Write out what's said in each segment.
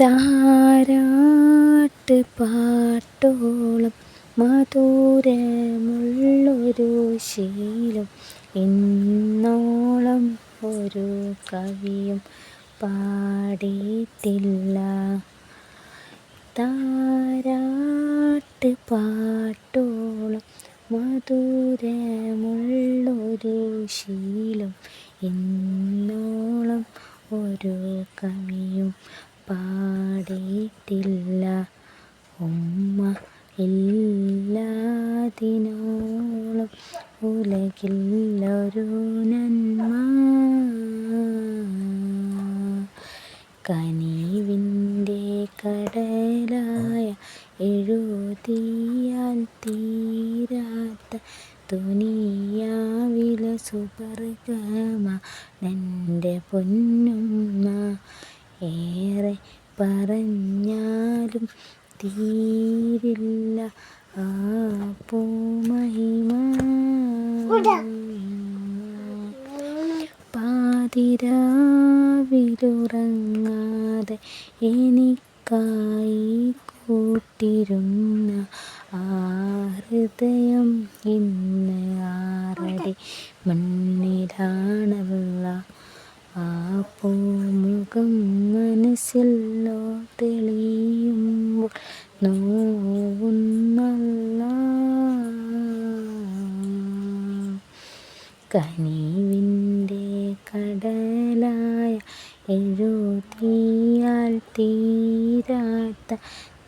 താരാട്ട് പാട്ടോളം മധുരമുള്ളൊരു ശീലം. ഇന്നോളം ഒരു കവിയും പാടിയിട്ടില്ല. താരാട്ട് പാട്ടോളം മധുരമുള്ളൊരു ശീലം. ഇന്നോളം ഒരു കവിയും പാടിയിട്ടില്ല. ഉമ്മ എല്ലാതിനോളം ഉലകില്ലൊരു നന്മ. കനിവിന്റെ കടലായ എഴുതിയാൽ തീരാത്ത തുനിയാവിലെ സുപർഗമ. എന്റെ പൊന്നുമ്മ ഏറെ പറഞ്ഞാലും തീരില്ല ആ പൂമഹിമ പാതിരാവിലുറങ്ങാതെ എനിക്കായി കൂട്ടിരുന്ന ആ ഹൃദയം ഇന്ന് ആറടി മണ്ണിലാണല്ല ആ പൂമുഖം മനസ്സിലോ തെളിയുമ്പോൾ നോവുന്നല്ല. കനിവിന്റെ കടലായ എഴുതിയാൽ തീരാത്ത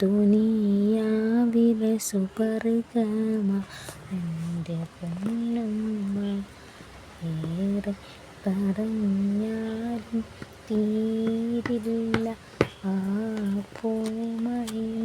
തുനിയാവിലെ സുപർഗമ. എന്റെ പൊന്നുമ്മ ഏറെ പറഞ്ഞാലും തീരില്ല. ആ പൂമഹിമ